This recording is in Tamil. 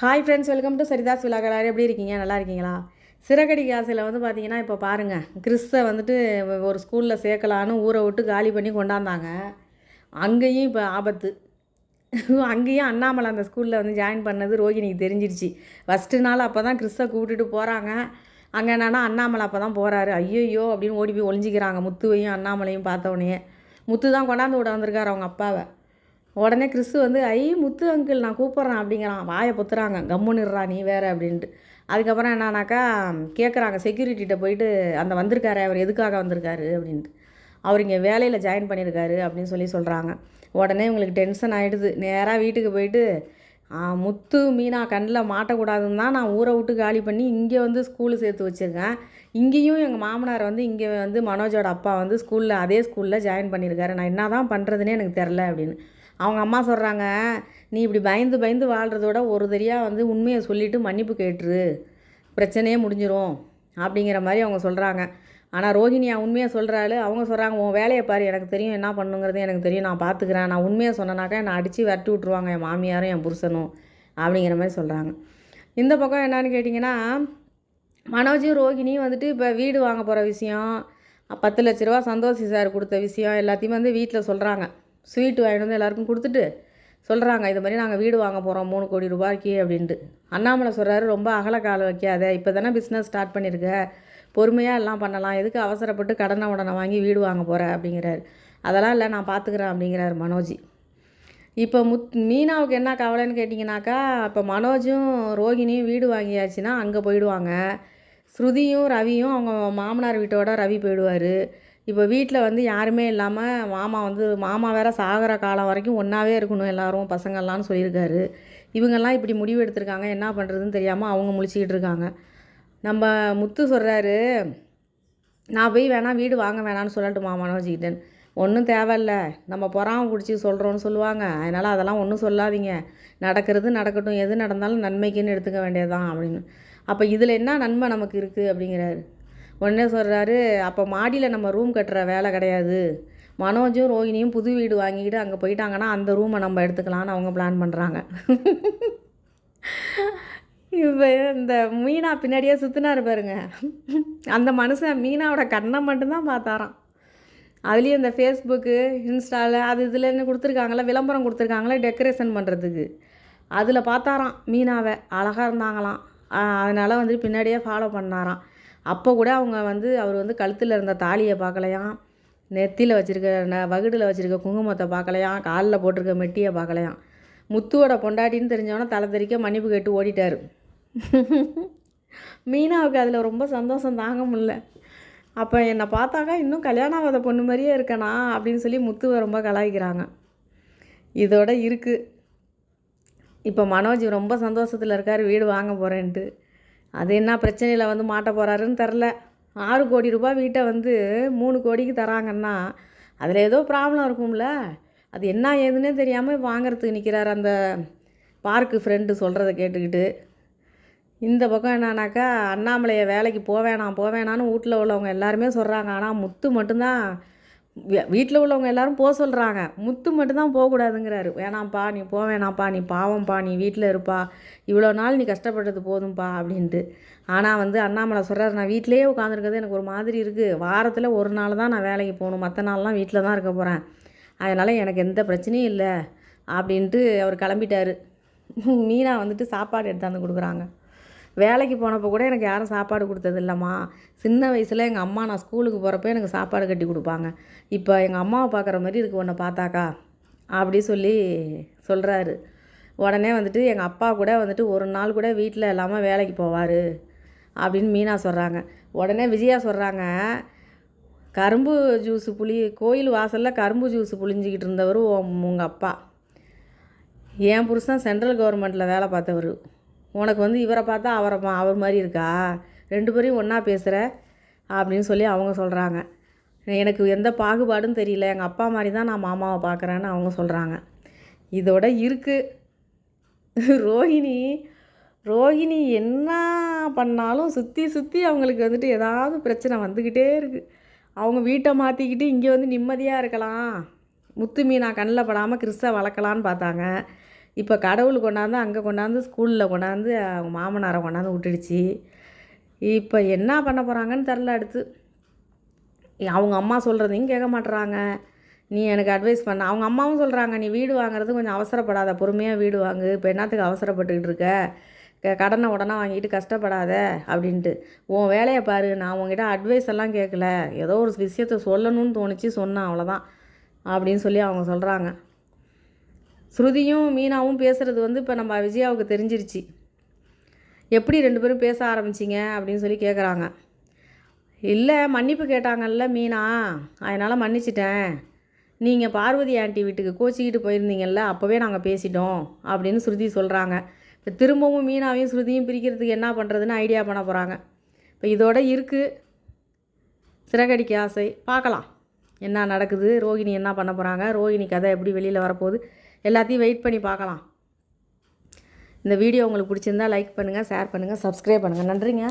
Hi friends welcome to Saritha's Vizha எப்படி இருக்கீங்க? நல்லா இருக்கீங்களா? சிறகடி காசில் வந்து பார்த்தீங்கன்னா இப்போ பாருங்கள் கிறிஸ்தை வந்துட்டு ஒரு ஸ்கூலில் சேர்க்கலான்னு ஊரை விட்டு காலி பண்ணி கொண்டாந்தாங்க. அங்கேயும் இப்போ ஆபத்து. அங்கேயும் அண்ணாமலை அந்த ஸ்கூலில் வந்து ஜாயின் பண்ணது ரோகிணிக்கு தெரிஞ்சிருச்சு. ஃபஸ்ட்டு நாள் அப்போ தான் கிறிஸ்தை கூப்பிட்டுட்டு போகிறாங்க அங்கே என்னன்னா அண்ணாமலை அப்போ தான் போகிறாரு ஐயோ அப்படின்னு ஓடி போய் ஒழிஞ்சிக்கிறாங்க முத்துவையும் அண்ணாமலையும் பார்த்தவொடனே முத்து தான் கொண்டாந்து விட வந்திருக்காரு அவங்க அப்பாவை. உடனே கிறிஸ்து வந்து ஐ முத்து அங்கிள் நான் கூப்பிட்றேன் அப்படிங்கிறான். வாயை பொத்துறாங்க. கம்முன்னுடுறா நீ வேறு அப்படின்ட்டு. அதுக்கப்புறம் என்னன்னாக்கா கேட்குறாங்க செக்யூரிட்டிகிட்ட போயிட்டு அந்த வந்திருக்காரு அவர் எதுக்காக வந்திருக்காரு? அப்படின்ட்டு. அவர் இங்கே வேலையில் ஜாயின் பண்ணியிருக்காரு அப்படின்னு சொல்லி சொல்கிறாங்க உடனே இவங்களுக்கு டென்ஷன் ஆகிடுது நேராக வீட்டுக்கு போயிட்டு முத்து மீனா கண்ணில் மாட்டக்கூடாதுன்னு தான் நான் ஊரை விட்டு காலி பண்ணி இங்கே வந்து ஸ்கூலு சேர்த்து வச்சுருக்கேன். இங்கேயும் எங்கள் மாமனார் வந்து இங்கே வந்து மனோஜோட அப்பா வந்து ஸ்கூலில் அதே ஸ்கூலில் ஜாயின் பண்ணியிருக்காரு நான் என்ன தான் பண்ணுறதுனே எனக்கு தெரில அப்படின்னு. அவங்க அம்மா சொல்கிறாங்க நீ இப்படி பயந்து பயந்து வாழ்கிறதோட ஒரு தரியாக வந்து உண்மையை சொல்லிவிட்டு மன்னிப்பு கேட்டுரு. பிரச்சனையே முடிஞ்சிரும். அப்படிங்கிற மாதிரி அவங்க சொல்கிறாங்க ஆனால் ரோஹிணியா உண்மையாக சொல்கிறாள் அவங்க சொல்கிறாங்க உன் வேலையை பாரு. எனக்கு தெரியும் என்ன பண்ணுங்கிறது எனக்கு தெரியும். நான் பார்த்துக்கிறேன் நான் உண்மையாக சொன்னனாக்கா என்னை அடித்து விரட்டி விட்ருவாங்க என் மாமியாரும் என் புருஷனும். அப்படிங்கிற மாதிரி சொல்கிறாங்க இந்த பக்கம் என்னன்னு கேட்டிங்கன்னா மனோஜும் ரோஹிணியும் வந்துட்டு இப்போ வீடு வாங்க போகிற விஷயம் பத்து லட்ச ரூபா சந்தோஷி சார் கொடுத்த விஷயம் எல்லாத்தையுமே வந்து வீட்டில் சொல்கிறாங்க ஸ்வீட் வாங்கிட்டு வந்து எல்லாருக்கும் கொடுத்துட்டு சொல்கிறாங்க இது மாதிரி நாங்கள் வீடு வாங்க போகிறோம் மூணு கோடி ரூபாய்க்கு அப்படின்ட்டு. அண்ணாமலை சொல்கிறாரு ரொம்ப அகல கால வைக்காத இப்போ தானே பிஸ்னஸ் ஸ்டார்ட் பண்ணியிருக்க பொறுமையாக எல்லாம் பண்ணலாம். எதுக்கு அவசரப்பட்டு கடனை உடனே வாங்கி வீடு வாங்க போகிற அப்படிங்கிறாரு. அதெல்லாம் இல்லை நான் பார்த்துக்கிறேன் அப்படிங்கிறாரு மனோஜ். இப்போ முத் மீனாவுக்கு என்ன கவலைன்னு கேட்டிங்கனாக்கா இப்போ மனோஜும் ரோகிணியும் வீடு வாங்கியாச்சுன்னா அங்கே போயிடுவாங்க. ஸ்ருதியும் ரவியும் அவங்க மாமனார் வீட்டோட ரவி போயிடுவார். இப்போ வீட்டில் வந்து யாருமே இல்லாமல் மாமா வந்து மாமா வேற சாகிற காலம் வரைக்கும் ஒன்றாவே இருக்கணும் எல்லோரும் பசங்கள்லாம்னு சொல்லியிருக்காரு. இவங்கெல்லாம் இப்படி முடிவு எடுத்திருக்காங்க என்ன பண்ணுறதுன்னு தெரியாமல் அவங்க முழிச்சிக்கிட்டு இருக்காங்க. நம்ம முத்து சொல்கிறாரு நான் போய் வேணாம் வீடு வாங்க வேணான்னு சொல்லட்டுமா வச்சுக்கிட்டேன் ஒன்றும் தேவையில்ல. நம்ம பொறாம பிடிச்சி சொல்கிறோன்னு சொல்லுவாங்க. அதனால் அதெல்லாம் ஒன்றும் சொல்லாதீங்க. நடக்கிறது நடக்கட்டும். எது நடந்தாலும் நன்மைக்குன்னு எடுத்துக்க வேண்டியதுதான் அப்படின்னு. அப்போ இதில் என்ன நன்மை நமக்கு இருக்குது அப்படிங்கிறாரு. உடனே சொல்கிறாரு அப்போ மாடியில் நம்ம ரூம் கட்டுற வேலை கிடையாது. மனோஜும் ரோஹிணியும் புது வீடு வாங்கிக்கிட்டு அங்கே போயிட்டாங்கன்னா அந்த ரூமை நம்ம எடுத்துக்கலான்னு அவங்க பிளான் பண்ணுறாங்க இப்போ இந்த மீனா பின்னாடியே சுற்றினாரு பாருங்க. அந்த மனுஷன் மீனாவோட கண்ணை மட்டும்தான் பார்த்தாராம். அதுலேயும் இந்த ஃபேஸ்புக்கு இன்ஸ்டாவில் அது இதுலன்னு கொடுத்துருக்காங்களே விளம்பரம் கொடுத்துருக்காங்களே டெக்கரேஷன் பண்ணுறதுக்கு அதில் பார்த்தாராம் மீனாவை. அழகாக இருந்தாங்களாம். அதனால் வந்து பின்னாடியே ஃபாலோ பண்ணாராம். அப்போ கூட அவங்க வந்து அவர் வந்து கழுத்தில் இருந்த தாலியை பார்க்கலையாம். நெத்தியில் வச்சுருக்க ந வகுடில் வச்சுருக்க குங்குமத்தை பார்க்கலையாம். காலில் போட்டிருக்க மெட்டியை பார்க்கலையாம். முத்துவோட பொண்டாட்டின்னு தெரிஞ்சவொன்னே தலை தெறிக்க மன்னிப்பு கேட்டு ஓடிட்டார். மீனாவுக்கு அதில் ரொம்ப சந்தோஷம் தாங்க முடில அப்போ என்னை பார்த்தாக்கா இன்னும் கல்யாணம் ஆகாத பொண்ணு மாதிரியே இருக்கணா அப்படின்னு சொல்லி முத்துவை ரொம்ப கலாய்க்கிறாங்க. இதோட இருக்குது இப்போ மனோஜ் ரொம்ப சந்தோஷத்தில் இருக்கார் வீடு வாங்க போகிறேன்ட்டு அது என்ன பிரச்சனையில் வந்து மாட்ட போகிறாருன்னு தெரில ஆறு கோடி ரூபாய் வீட்டை வந்து மூணு கோடிக்கு தராங்கன்னா அதில் ஏதோ ப்ராப்ளம் இருக்கும்ல. அது என்ன ஏதுன்னே தெரியாமல் வாங்குறதுக்கு நிற்கிறார் அந்த பார்க்கு ஃப்ரெண்டு சொல்கிறத கேட்டுக்கிட்டு. இந்த பக்கம் என்னன்னாக்கா அண்ணாமலையை வேலைக்கு போவேணாம் போவேணான்னு வீட்டில் உள்ளவங்க எல்லாருமே சொல்கிறாங்க ஆனால் முத்து மட்டும்தான் வீட்டில் உள்ளவங்க எல்லாரும் போக சொல்கிறாங்க முத்து மட்டும்தான் போகக்கூடாதுங்கிறாரு. வேணாம்ப்பா நீ போ வேணாம்ப்பா நீ பாவம்ப்பா நீ வீட்டில் இருப்பா. இவ்வளோ நாள் நீ கஷ்டப்பட்டது போதும்ப்பா அப்படின்ட்டு. ஆனால் வந்து அண்ணாமலை சொல்கிறார் நான் வீட்டிலேயே உட்காந்துருக்கிறது எனக்கு ஒரு மாதிரி இருக்குது வாரத்தில் ஒரு நாள் தான் நான் வேலைக்கு போகணும். மற்ற நாள்லாம் வீட்டில் தான் இருக்க போகிறேன் அதனால் எனக்கு எந்த பிரச்சனையும் இல்லை அப்படின்ட்டு அவர் கிளம்பிட்டார். மீனா வந்துட்டு சாப்பாடு எடுத்தாந்து கொடுக்குறாங்க. வேலைக்கு போனப்போ கூட எனக்கு யாரும் சாப்பாடு கொடுத்தது இல்லைம்மா சின்ன வயசில் எங்கள் அம்மா நான் ஸ்கூலுக்கு போகிறப்ப எனக்கு சாப்பாடு கட்டி கொடுப்பாங்க. இப்போ எங்கள் அம்மாவை பார்க்குற மாதிரி இருக்கு உன்னை பார்த்தாக்கா அப்படி சொல்லி சொல்கிறாரு உடனே வந்துட்டு எங்கள் அப்பா கூட வந்துட்டு ஒரு நாள் கூட வீட்டில் இல்லாமல் வேலைக்கு போவார் அப்படின்னு மீனா சொல்கிறாங்க உடனே விஜயா சொல்கிறாங்க கரும்பு ஜூஸு புளி கோயில் வாசலில் கரும்பு ஜூஸு புளிஞ்சிக்கிட்டு இருந்தவர் உங்கள் அப்பா. என் புருஷன் சென்ட்ரல் கவர்மெண்ட்டில் வேலை பார்த்தவர். உனக்கு வந்து இவரை பார்த்தா அவரை அவர் மாதிரி இருக்கா? ரெண்டு பேரையும் ஒன்றா பேசுகிற அப்படின்னு சொல்லி அவங்க சொல்கிறாங்க எனக்கு எந்த பாகுபாடும் தெரியல. எங்கள் அப்பா மாதிரி தான் நான் மாமாவை பார்க்குறேன்னு அவங்க சொல்கிறாங்க இதோட இருக்குது ரோஹிணி ரோஹிணி என்ன பண்ணாலும் சுற்றி சுற்றி அவங்களுக்கு வந்துட்டு ஏதாவது பிரச்சனை வந்துக்கிட்டே இருக்குது அவங்க வீட்டை மாற்றிக்கிட்டு இங்கே வந்து நிம்மதியாக இருக்கலாம். முத்து மீனா கண்ணில் படாமல் கிறிஸ்தை வளர்க்கலான்னு பார்த்தாங்க. இப்போ கடவுள் கொண்டாந்து அங்கே கொண்டாந்து ஸ்கூலில் கொண்டாந்து அவங்க மாமனாரை கொண்டாந்து விட்டுடுச்சு. இப்போ என்ன பண்ண போகிறாங்கன்னு தெரில அடுத்து. அவங்க அம்மா சொல்கிறதையும் கேட்க மாட்டுறாங்க நீ எனக்கு அட்வைஸ் பண்ண. அவங்க அம்மாவும் சொல்கிறாங்க நீ வீடு வாங்குறது கொஞ்சம் அவசரப்படாத. பொறுமையாக வீடு வாங்கு. இப்போ என்னத்துக்கு அவசரப்பட்டுக்கிட்டு இருக்க? க கடனை உடனே வாங்கிட்டு கஷ்டப்படாத. அப்படின்ட்டு. உன் வேலையை பாரு. நான் உங்ககிட்ட அட்வைஸ் எல்லாம் கேட்கல. ஏதோ ஒரு விஷயத்த சொல்லணும்னு தோணுச்சு. சொன்னேன். அவ்வளோதான் அப்படின்னு சொல்லி அவங்க சொல்கிறாங்க ஸ்ருதியும் மீனாவும் பேசுகிறது வந்து இப்போ நம்ம விஜயாவுக்கு தெரிஞ்சிருச்சு. எப்படி ரெண்டு பேரும் பேச ஆரம்பிச்சிங்க அப்படின்னு சொல்லி கேட்குறாங்க இல்லை மன்னிப்பு கேட்டாங்கல்ல மீனா? அதனால் மன்னிச்சிட்டேன். நீங்கள் பார்வதி ஆண்டி வீட்டுக்கு கோச்சிக்கிட்டு போயிருந்தீங்கல்ல அப்போவே நாங்கள் பேசிட்டோம் அப்படின்னு ஸ்ருதி சொல்கிறாங்க இப்போ திரும்பவும் மீனாவையும் ஸ்ருதியும் பிரிக்கிறதுக்கு என்ன பண்ணுறதுன்னு ஐடியா பண்ண போகிறாங்க இப்போ இதோட இருக்குது சிறகடிக்க ஆசை. பார்க்கலாம். என்ன நடக்குது? ரோகிணி என்ன பண்ண போகிறாங்க ரோகிணி கதை எப்படி வெளியில் வரப்போகுது? எல்லாத்தையும் வெயிட் பண்ணி பார்க்கலாம். இந்த வீடியோ உங்களுக்கு பிடிச்சிருந்தா லைக் பண்ணுங்கள் ஷேர் பண்ணுங்கள் சப்ஸ்கிரைப் பண்ணுங்கள் நன்றிங்க.